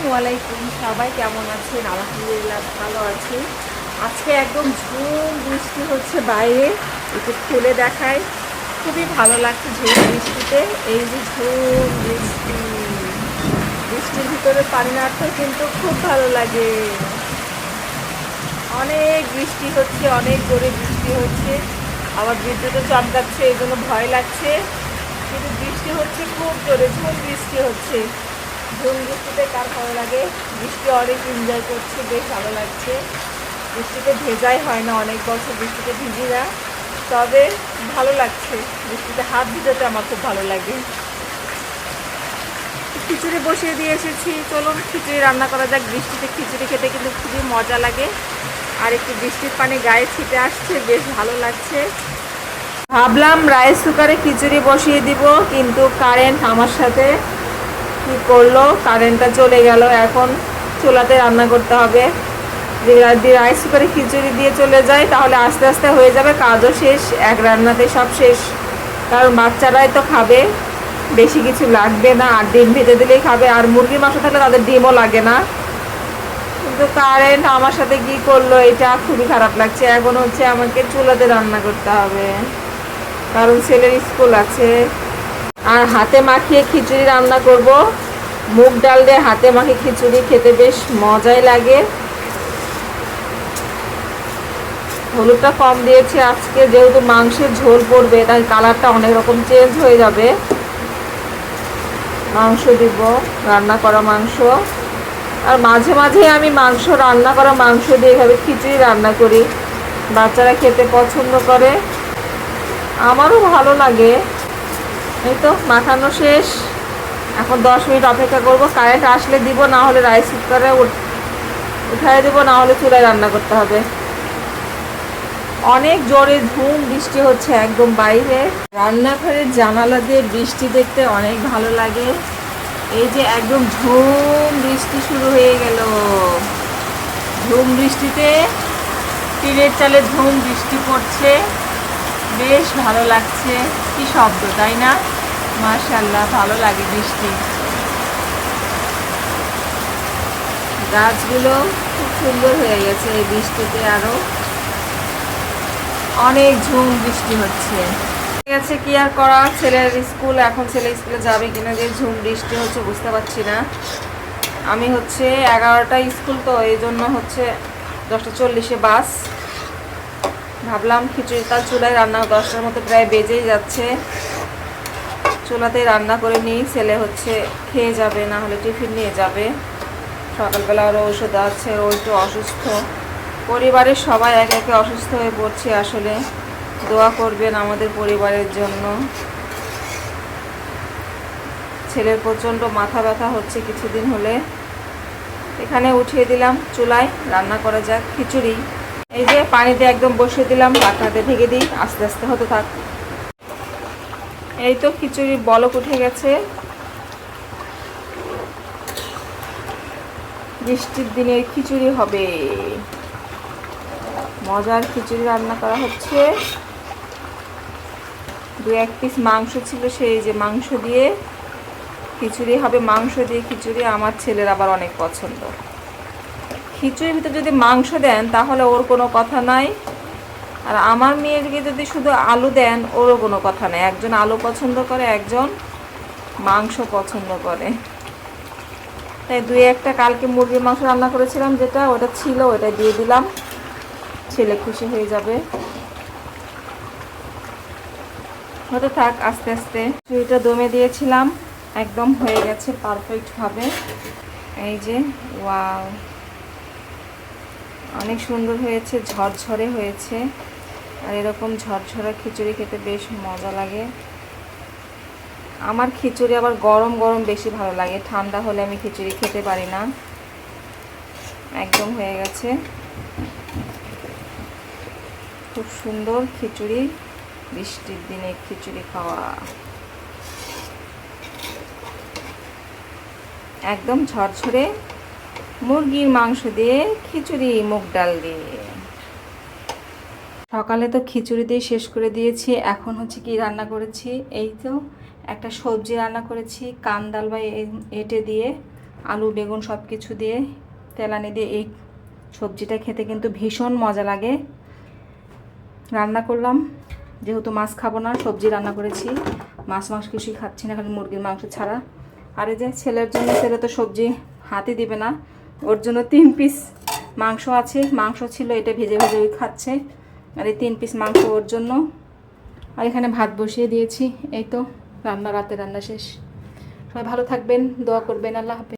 আসসালামু আলাইকুম। সবাই কেমন আছেন? আলহামদুলিল্লাহ ভালো আছি। আজকে একদম ঝুম বৃষ্টি হচ্ছে বাইরে। একটু খুলে দেখায় খুবই ভালো লাগছে ঝুম বৃষ্টিতে। এই যে ঝুম বৃষ্টি। বৃষ্টির ভিতরে পানি নাড়তে কিন্তু খুব ভালো লাগে। অনেক বৃষ্টি হচ্ছে, অনেক জোরে বৃষ্টি হচ্ছে। আবার বিদ্যুৎও চমকাচ্ছে এই জন্য ভয় লাগছে। কিন্তু বৃষ্টি হচ্ছে, খুব জোরে ঝুম বৃষ্টি হচ্ছে। ঝুম বৃষ্টিতে কার ভালো লাগে? বৃষ্টি অনেক এনজয় করছে, বেশ ভালো লাগছে। বৃষ্টিতে ভেজাই হয় না, অনেক বছর বৃষ্টিতে ভিজি না। তবে ভালো লাগছে, বৃষ্টিতে হাত ভিজাতে আমার খুব ভালো লাগে। খিচুড়ি বসিয়ে দিয়ে এসেছি। চলুন খিচুড়ি রান্না করা যাক। বৃষ্টিতে খিচুড়ি খেতে কিন্তু খুবই মজা লাগে। আর একটু বৃষ্টির পানি গায়ে ছিটে আসছে, বেশ ভালো লাগছে। ভাবলাম রাইস কুকারে খিচুড়ি বসিয়ে দিব, কিন্তু কারেন্ট আমার সাথে কি করল কারেন্টটা চলে গেল। এখন চুলাতে রান্না করতে হবে। যদি রাইস কুকারে খিচুড়ি দিয়ে চলে যায়, তাহলে আস্তে আস্তে হয়ে যাবে, কাজও শেষ, এক রান্নাতে সব শেষ। কারণ বাচ্চারাই তো খাবে, বেশি কিছু লাগবে না, আর ডিম ভেজে দিলেই খাবে। আর মুরগির মাংস থাকলে তাদের ডিমও লাগে না। কিন্তু কারেন্ট আমার সাথে কি করল, এটা খুবই খারাপ লাগছে। এখন হচ্ছে আমাকে চুলাতে রান্না করতে হবে। কারণ ছেলের স্কুল আছে। আর হাতে মাখিয়ে খিচুড়ি রান্না করব। মুগ ডাল দিয়ে হাতে মাখিয়ে খিচুড়ি খেতে বেশ মজাই লাগে। হলুদটা কম দিয়েছি, আজকে যেহেতু মাংসের ঝোল পড়বে, তাই কালারটা অনেক রকম চেঞ্জ হয়ে যাবে। মাংস দিব, রান্না করা মাংস। আর মাঝে মাঝে আমি মাংস, রান্না করা মাংস দিয়ে এভাবে খিচুড়ি রান্না করি। বাচ্চারা খেতে পছন্দ করে। আমারও ভালো লাগে। এই তো মাখানো শেষ। এখন দশ মিনিট অপেক্ষা করব। কারেন্ট আসলে দিব, না হলে রাইস কুকারে উঠায় দেবো, না হলে চুলায় রান্না করতে হবে। অনেক জোরে ধুম, বৃষ্টি হচ্ছে একদম বাইরে। রান্নাঘরের জানালা দিয়ে বৃষ্টি দেখতে অনেক ভালো লাগে। এই যে একদম ঝুম বৃষ্টি শুরু হয়ে গেল। ঝুম বৃষ্টিতে, টিনের চালে ঝুম বৃষ্টি পড়ছে। বেশ ভালো লাগছে। কি শব্দ, তাই না? মাশাল্লাহ ভালো লাগে বৃষ্টি। গাছগুলো খুব সুন্দর হয়ে গেছে এই বৃষ্টিতে আরও। অনেক ঝুম বৃষ্টি হচ্ছে। আছে, কি আর করা ছেলের স্কুল, এখন ছেলে স্কুলে যাবে কিনা যে ঝুম বৃষ্টি হচ্ছে বুঝতে পারছি না। আমি হচ্ছে এগারোটা স্কুল তো এই জন্য হচ্ছে দশটা চল্লিশে বাস। ভাবলাম খিচুড়ি তার চুলায় রান্না দশটার মতো প্রায় বেজেই যাচ্ছে। চুলাতেই রান্না করে নিই, ছেলে হচ্ছে খেয়ে যাবে, না হলে টিফিন নিয়ে যাবে। সকালবেলা আরও ওষুধ আছে, ও একটু অসুস্থ। পরিবারের সবাই এক একে অসুস্থ হয়ে পড়ছে আসলে। দোয়া করবেন আমাদের পরিবারের জন্য। ছেলের প্রচণ্ড মাথা ব্যথা হচ্ছে কিছুদিন হলে। এখানে উঠিয়ে দিলাম চুলায়, রান্না করা যাক, খিচুড়ি। এই যে পানিতে একদম বসিয়ে দিলাম ঢাকনাতে ঢেকে দিই, আস্তে আস্তে হতে থাক। এই তো খিচুড়ি বলক উঠে গেছে। বৃষ্টির দিনে খিচুড়ি হবে। মজার খিচুড়ি রান্না করা হচ্ছে। দু এক পিস মাংস ছিল সেই যে মাংস দিয়ে। খিচুড়ি হবে মাংস দিয়ে খিচুড়ি, আমার ছেলের আবার অনেক পছন্দ। খিচুড়ির ভিতরে যদি মাংস দেন, তাহলে ওর কোনো কথা নাই। আর আমার মেয়েকে যদি শুধু আলু দেন, ওরও কোনো কথা নেই। একজন আলু পছন্দ করে, একজন মাংস পছন্দ করে। তাই দুই একটা কালকে মুরগির মাংস রান্না করেছিলাম যেটা, ওটা ছিল, ওটা দিয়ে দিলাম। ছেলে খুশি হয়ে যাবে। হতে থাক, আস্তে আস্তে। চুড়িটা দমে দিয়েছিলাম। একদম হয়ে গেছে পারফেক্টভাবে। এই যে, ওয়াও। অনেক সুন্দর হয়েছে, ঝরঝরে হয়েছে। আর এরকম ঝরঝরা খিচুড়ি খেতে বেশ মজা লাগে। আমার খিচুড়ি আবার গরম গরম বেশি ভালো লাগে। ঠান্ডা হলে আমি খিচুড়ি খেতে পারি না। একদম হয়ে গেছে। খুব সুন্দর খিচুড়ি, বৃষ্টির দিনে খিচুড়ি খাওয়া। একদম ঝরঝরে মুরগির মাংস দিয়ে খিচুড়ি, মুগ ডাল দিয়ে। সকালে তো খিচুড়ি দিয়ে শেষ করে দিয়েছি। এখন হচ্ছে কি রান্না করেছি? এই তো, একটা সবজি রান্না করেছি, কান ডাল বা এঁটে দিয়ে, আলু, বেগুন সব কিছু দিয়ে, তেলানি দিয়ে। এই সবজিটা খেতে কিন্তু ভীষণ মজা লাগে। রান্না করলাম। যেহেতু মাছ খাব না, সবজি রান্না করেছি। মাছ মাংস কিছুই খাচ্ছি না, খালি মুরগির মাংস ছাড়া। আর এই যে ছেলের জন্য ছেলে তো সবজি হাতে দিবে না। ওর জন্য তিন পিস মাংস আছে। মাংস ছিল, এটা ভেজে ভেজে ওই খাচ্ছে। আর এই তিন পিস মাংস ওর জন্য। আর এখানে ভাত বসিয়ে দিয়েছি। এই তো, রান্না, রাতে রান্না শেষ। সবাই ভালো থাকবেন, দোয়া করবেন, আল্লাহ হাফেজ।